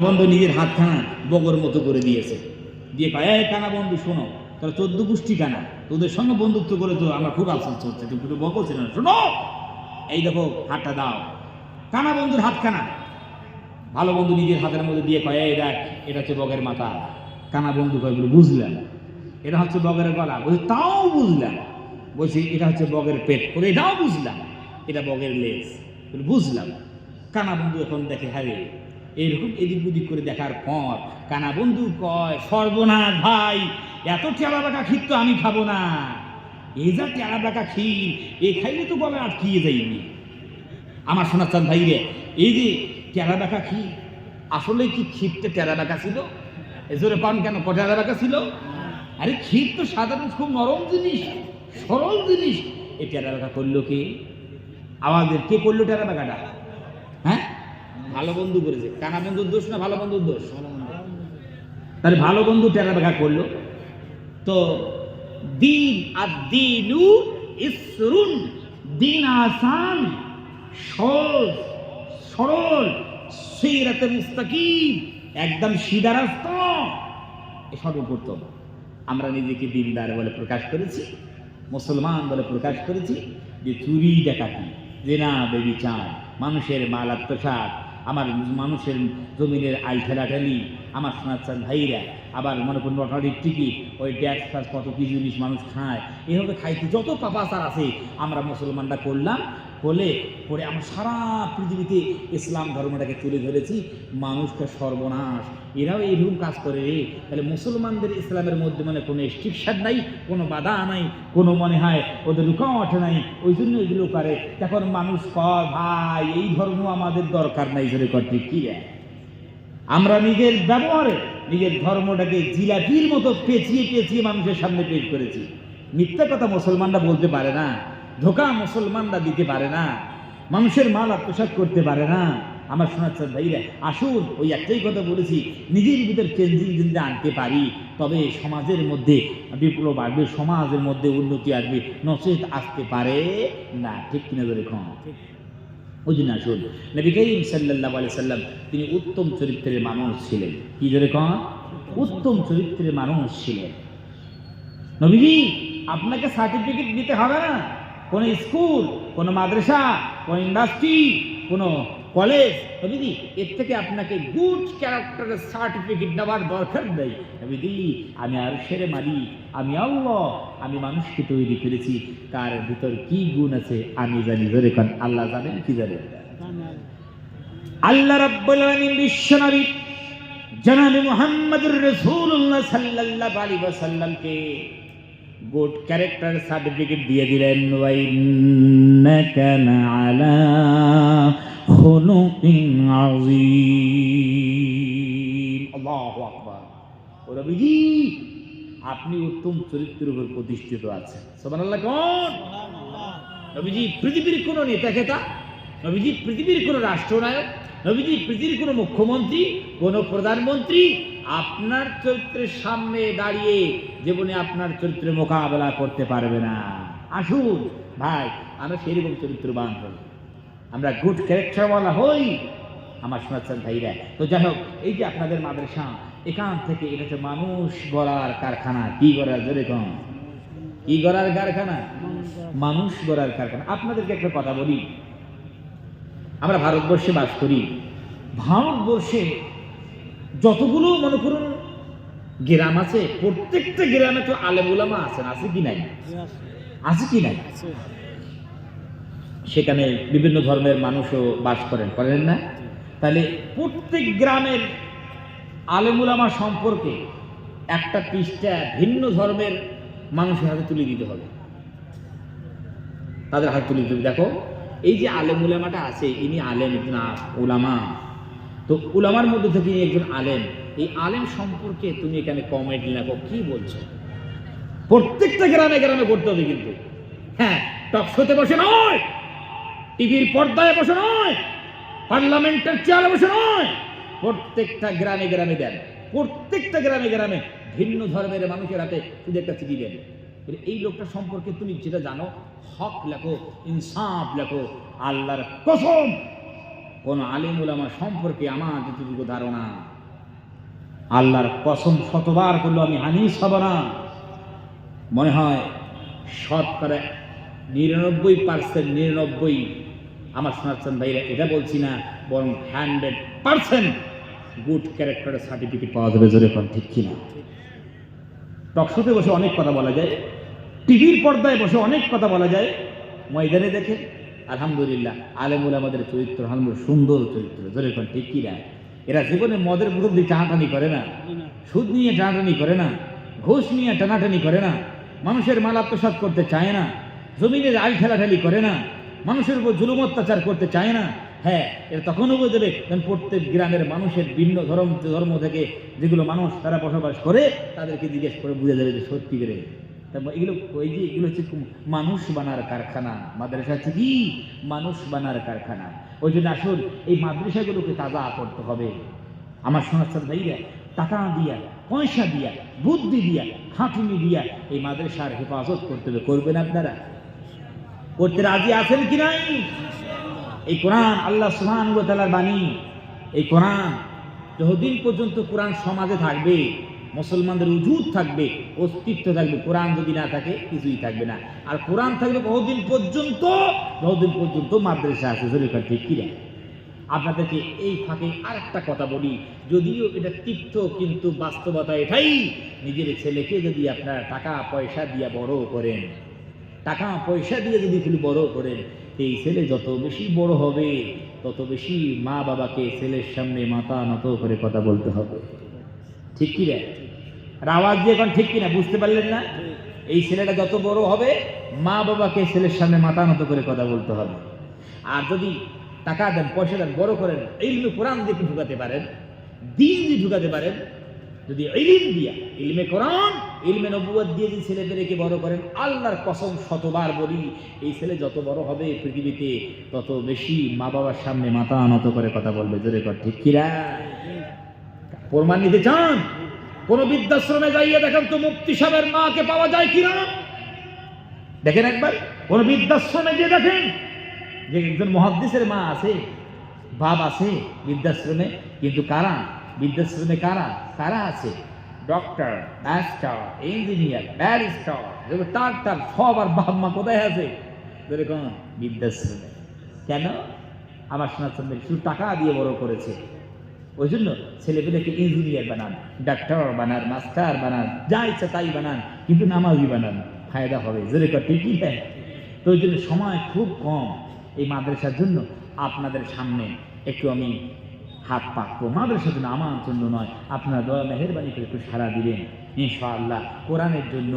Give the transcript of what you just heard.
বন্ধু নিজের হাত হাতখানা বগর মতো করে দিয়েছে। দিয়ে এই কানা বন্ধু, শোনো, তোরা চোদ্দ গোষ্ঠী কানা, তোদের সঙ্গে বন্ধুত্ব করে তো আমার খুব আফসোস হচ্ছে তুমি তো বকো ছিল না। শোনো, এই দেখো, হাতটা দাও। কানা বন্ধুর হাত হাতখানা ভালো বন্ধু নিজের হাতের মধ্যে দিয়ে কয়, এই দেখ, এটা হচ্ছে বগের মাথা। কানা বন্ধু কয় বলে বুঝলাম এটা হচ্ছে বগের গলা। বলছে, তাও বুঝলাম বলছি, এটা হচ্ছে বগের পেট। বলে, এটাও বুঝলাম। এটা বগের লেজ। বুঝলাম। কানা বন্ধু এখন দেখে হ্যাঁ এইরকম এদিক ওদিক করে দেখার পর কানা বন্ধু কয়, সর্বনাশ ভাই, এত টেলা বাঁকা ক্ষীর তো আমি খাব না। এই যা টেলা বাঁকা ক্ষীর, এ খাইলে তো বলে আটকিয়ে যাইনি আমার শোনাচ্ছেন ভাই রে, এই যে টেরা বাঁকা ক্ষীর, আসলে কি ক্ষীরটা টেরা বাঁকা ছিল? এজোরে পান কেন কটেরা বাঁকা ছিল? আরে ক্ষীর তো সাধারণ খুব নরম জিনিস, সরল জিনিস। এই টেরা বাঁকা করল কে? আমাদের কে করল টেরা বাঁকাটা ভালো বন্ধু করেছে। কানা বন্ধুর দোষ না ভালো বন্ধুর দোষ? তাহলে ভালো বন্ধু টেরা বাঁকা করল। তো দিন আর দিনু ইসরুন দিন আসান সহজ সরল সিরাতে মুস্তাকিম একদম সিধা রাস্তা সর্বপ্রথম আমরা নিজেকে দিনদার বলে প্রকাশ করেছি মুসলমান বলে প্রকাশ করেছি যে চুরি ডাকাতি জেনা বেবিচার মানুষের মাল আত্মসাত আমার মানুষের জমিনের আল ঠেলাঠেলি আমার শোনাচ্ছেন ভাইরা, আবার মনে করুন লটারির টিকিট, ওই ট্যাক্স ফ্যাক্স কত কি জিনিস মানুষ খায়, এভাবে খাইতে যত পাপাচার আছে, আমরা মুসলমানরা করলাম বলে পরে আমরা সারা পৃথিবীতে ইসলাম ধর্মটাকে তুলে ধরেছি, মানুষকে সর্বনাশ। এরাও এইরকম কাজ করে রে। তাহলে মুসলমানদের ইসলামের মধ্যে মানে কোনো স্ট্রিকশন নাই, কোনো বাধা নাই, কোনো মনে হয় ওদের লুকাও রুকাওয়াট নাই, ওই জন্য এগুলো করে। তখন মানুষ কয়, ভাই, এই ধর্ম আমাদের দরকার নাই ধরে করতে কি আমরা নিজের ব্যবহারে, নিজের ধর্মটাকে জিলাপির মতো পেঁচিয়ে পেঁচিয়ে মানুষের সামনে পেশ করেছি। মিথ্যা কথা মুসলমানরা বলতে পারে না। ধোকা মুসলমানরা দিতে পারে না। মানুষের মাল আত্মসাৎ করতে পারে না। আমার শোনাচ্ছেন ভাইরা আসুন ওই একটাই কথা বলেছি নিজের ভিতর চেঞ্জিং যদি আনতে পারি তবে সমাজের মধ্যে বিপ্লব আসবে সমাজের মধ্যে উন্নতি আসবে নচেত আসতে পারে না। ঠিক কিনা ধরে কম ওই জন্য আসুন। নবী করিম সাল্লাহ আলি সাল্লাম তিনি উত্তম চরিত্রের মানুষ ছিলেন। কি ধরে কন? উত্তম চরিত্রের মানুষ ছিলেন। নবীজি আপনাকে সার্টিফিকেট দিতে হবে না? কোনো স্কুল, কোনো মাদ্রাসা, কোনো ইন্ডাস্ট্রি কোনো কলেজ নবীজি এর থেকে আপনাকে গুড ক্যারেক্টারের সার্টিফিকেট নেওয়ার দরকার নেই। নবীজি আমি আর সেরে মারি আমি আল্লাহ, আমি মানুষকে তৈরি করেছি। কার ভিতর কি গুণ আছে, আমি জানি। ধরে কারণ আল্লাহ জানেন কি জানেন আল্লাহ রাব্বুল আলামিন বিশ্বনবী জনাবি মুহাম্মদুর রাসূলুল্লাহ সাল্লাল্লাহু আলাইহি ওয়াসাল্লামকে গুড ক্যারেক্টার সার্টিফিকেট দিয়ে দিলেন আলা আল্লাহু নবীজি, আপনি উত্তম চরিত্রের উপর প্রতিষ্ঠিত আছেন। সুবহানাল্লাহ কোন? নবীজি, পৃথিবীর কোন নেতা খেতা নবীজি, পৃথিবীর কোন রাষ্ট্রনায়ক? নবীজি, পৃথিবীর কোন মুখ্যমন্ত্রী? কোন প্রধানমন্ত্রী? আপনার চরিত্রের সামনে দাঁড়িয়ে জীবনে আপনার চরিত্রের মোকাবেলা করতে পারবে না। আসুন, ভাই, আমরা সেরকম চরিত্রবান হই আমরা গুড ক্যারেক্টারওয়ালা হই। আমার শোনাচ্ছেন ভাইরা, তো যাই হোক, এই যে আপনাদের মাদ্রাসা, এখান থেকে এটা হচ্ছে মানুষ গড়ার কারখানা। কি গড়ার জোরে কম? কি গড়ার কারখানা? মানুষ গড়ার কারখানা। আপনাদেরকে একটা কথা বলি। আমরা ভারতবর্ষে বাস করি। ভারতবর্ষে যতগুলো মনে করুন গ্রাম আছে প্রত্যেকটা গ্রামে তো আলেমুলামা আছেন আছে কি নাই? আছে। কি নাই? সেখানে বিভিন্ন ধর্মের মানুষও বাস করেন করেন না? তাহলে প্রত্যেক গ্রামের আলেমুলামা সম্পর্কে একটা পৃষ্ঠা ভিন্ন ধর্মের মানুষের হাতে তুলে দিতে হবে। তাদের হাতে তুলে দিতে হবে। দেখো এই যে আলেম উলামাটা আছে ইনি আলেম আ- উলামা। তো উলামার মধ্যে থেকে একজন আলেম, এই আলেম সম্পর্কে তুমি এখানে কমেন্ট লেখো কি বলছো? প্রত্যেকটা গ্রামে গ্রামে করতে হবে কিন্তু। হ্যাঁ টক শোতে বসে নয়, টিভির পর্দায় বসে নয়, পার্লামেন্টের চেয়ারে বসে নয়, প্রত্যেকটা গ্রামে গ্রামে দেন। প্রত্যেকটা গ্রামে গ্রামে ভিন্ন ধর্মের মানুষের হাতে শুধু একটা চিঠি দেন। এই লোকটা সম্পর্কে তুমি যেটা জানো, হক লেখো, ইনসাফ লেখো, আল্লাহর কসম কোন আলিমুল আমার সম্পর্কে আমার যতটুকু ধারণা। আল্লাহর কসম শতবার করল, আমি হানিস হব না। মনে হয় শতকরা নিরানব্বই পার্সেন্ট, নিরানব্বই, আমার শোনাচ্ছেন ভাইরা এটা বলছি না, বরং হান্ড্রেড পার্সেন্ট গুড ক্যারেক্টারের সার্টিফিকেট পাওয়া যাবে, জোরে কোন, ঠিক কিনা? টকশোতে বসে অনেক কথা বলা যায়, টিভির পর্দায় বসে অনেক কথা বলা যায়, ময়দানে দেখে আলহামদুলিল্লাহ, আলেমুল আমাদের চরিত্র আলহামদুলিল্লাহ সুন্দর চরিত্র, জোরে কোন, ঠিক কিনা এরা জীবনে মদের বোতল দিয়ে টানাটানি করে না, সুদ নিয়ে টানাটানি করে না, ঘুষ নিয়ে টানাটানি করে না, মানুষের মাল আত্মসাৎ করতে চায় না, জমিনের আল ঠেলাঠালি করে না, মানুষের উপর জুলুম অত্যাচার করতে চায় না। হ্যাঁ এটা তখনও বোঝাবে যখন প্রত্যেক গ্রামের মানুষের ভিন্ন ধর্ম ধর্ম থেকে যেগুলো মানুষ তারা বসবাস করে, তাদেরকে জিজ্ঞেস করে বোঝা যাবে যে সত্যি করে। তারপর এগুলো ওই যে এগুলো হচ্ছে মানুষ বানার কারখানা, মাদ্রাসা হচ্ছে কি? মানুষ বানার কারখানা। ওই জন্য আসুন, এই মাদ্রাসাগুলোকে তাজা করতে হবে। আমার শোনাচ্ছেন ভাইরা, টাকা দিয়া, পয়সা দিয়া, বুদ্ধি দিয়া, খাটুনি দিয়া এই মাদ্রাসার হেফাজত করতে হবে। করবেন আপনারা? করতে রাজি আছেন কি নাই? এই কোরআন আল্লাহ সুহান তালার বাণী, এই কোরআন যতদিন পর্যন্ত কোরআন সমাজে থাকবে মুসলমানদের উজুদ থাকবে, অস্তিত্ব থাকবে, কোরআন যদি না থাকে, কিছুই থাকবে না। আর কোরআন থাকবে বহুদিন পর্যন্ত বহুদিন পর্যন্ত মাদ্রাসা আছে, জরিফার ঠিক কিনা আপনাদেরকে এই ফাঁকে আরেকটা কথা বলি, যদিও এটা তীর্থ কিন্তু বাস্তবতা এটাই, নিজের ছেলেকে যদি আপনারা টাকা পয়সা দিয়ে বড় করেন, টাকা পয়সা দিয়ে যদি খালি বড় করেন, এই ছেলে যত বেশি বড় হবে, তত বেশি মা বাবাকে ছেলের সামনে মাথা নত করে কথা বলতে হবে। ঠিক কি রে আর আওয়াজ দিয়ে এখন ঠিক কিনা? বুঝতে পারলেন না? এই ছেলেটা যত বড় হবে, মা বাবাকে ছেলের সামনে মাথা নত করে কথা বলতে হবে। আর যদি টাকা দেন, পয়সা দেন, বড় করেন এইগুলো কোরআন দিয়ে ঢুকাতে পারেন? দিন দিয়ে ঢুকাতে পারেন? যদি ইলিম দিয়া, ইলমে কোরআন, ইলমে নবুয়াত দিয়ে যদি ছেলেদেরকে বড় করেন, আল্লাহর কসম শতবার বলি, এই ছেলে যত বড় হবে পৃথিবীতে, তত বেশি মা বাবার সামনে মাথা নত করে কথা বলবে। জোরে কর ঠিক কিরা প্রমাণ নিতে চান? কোন বৃদ্ধাশ্রমে যাইয়ে দেখেন তো মুক্তি সাহেবের মাকে পাওয়া যায় কিনা? দেখেন একবার কোন বৃদ্ধাশ্রমে গিয়ে দেখেন যে একজন মহাদ্দিসের মা আছে বাপ আছে বৃদ্ধাশ্রমে কিন্তু কারা? বৃদ্ধাশ্রমে কারা? কারা আছে? ডক্টর মাস্টার ইঞ্জিনিয়ার ব্যারিস্টার তার তার সব আর বাপ মা কোথায় আছে? বৃদ্ধাশ্রমে। কেন? আমার শোনাচ্ছেন শুধু টাকা দিয়ে বড় করেছে। ওই জন্য ছেলেপেলেকে ইঞ্জিনিয়ার বানান ডাক্তার বানান মাস্টার বানান, যা ইচ্ছা তাই বানান, কিন্তু নামাজি বানান, ফায়দা হবে, জোরে কর ঠিকই হ্যাঁ তো ওই জন্য সময় খুব কম এই মাদ্রাসার জন্য। আপনাদের সামনে একটু আমি হাত পাকবো মাদ্রাসার জন্য আমার জন্য নয়, আপনারা দয়া, মেহরবানি করে একটু সারা দিবেন, ইনশাআল্লাহ, কোরআনের জন্য